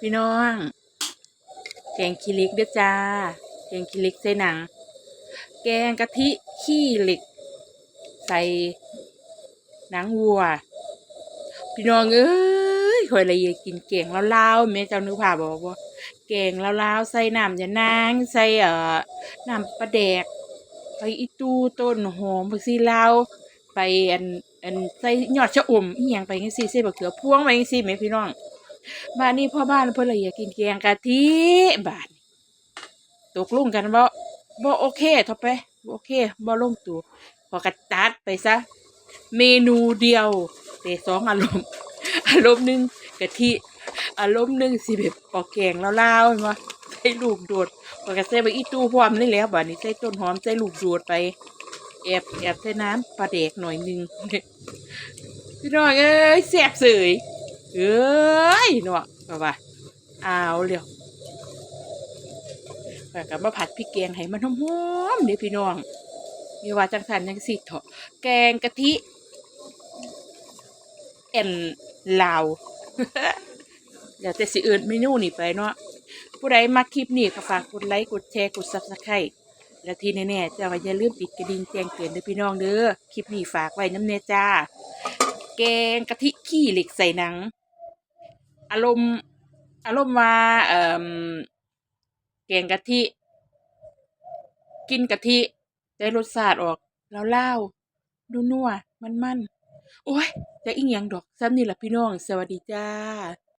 พี่น้องแกงขี้เหล็กเด้อจ้าแกงขี้เหล็กใส่หนัง แกงกะทิขี้เหล็ก ใส่หนังวัว พี่น้องเอ้ยคอยละเอียดกินแกงลาวๆแม่เจ้านึกภาพบอกว่าแกงลาวๆใส่น้ำยานางใส่เอ่อน้ำปลาแดกไปอีตูต้นหอมผักชีลาวไปอันอันใส่ยอดชะอมอีหยังไปจังซี่ใส่บักเขือพวงไปจังซี่แหม่พี่น้อง บ้านนี้พ่อบ้านเพิ่นละอยากกินแกงกะทิบ้านี้ตกลงกันบ่บ่โอเคท่าไปบ่โอเคบ่ลงตัวพอกระจัดไปซะ เมนูเดียวแต่สองอารมณ์ อารมณ์หนึ่งกะทิอารมณ์หนึ่งสิแบบออกแกงลาวๆแม่นบ่ใส่ลูกโดดพอกระใส่ไปอีตู้พร้อมนี่แล้วบัดนี้ใส่ต้นหอมใส่ลูกโดดไปแอบแอบใส่น้ำปลาเด็กหน่อยหนึงพี่น้องเอ้ยแซ่บเสยเอ้ย เนาะก็ว่าเอาเร็วแล้วก็มาผัดพริกแกงให้มันหอมๆเด้อพี่น้องมีว่าจังสันจังสิเถาะแกงกะทิแอนลาวแล้วแต่สิเอินเมนูนี่ไปเนาะผู้ใดมาคลิปนี้ก็ฝากกดไลค์กดแชร์กดซับสไครต์และที่แน่ๆจะว่าอย่าลืมปิดกระดิ่งแจ้งเตือนเด้อพี่น้องเด้อคลิปนี้ฝากไว้น้ำเนจ้า แกงกะทิขี้เหล็กใส่หนัง อารมณ์อารมณ์ว่าเอ่อแกงกะทิ กินกะทิได้รสชาติออกแล้วเล่าๆนัวนัวมันมันๆโอ้ยจะอิ่งยังดอกซ้ำนี่ล่ะพี่น้อง สวัสดีจ้า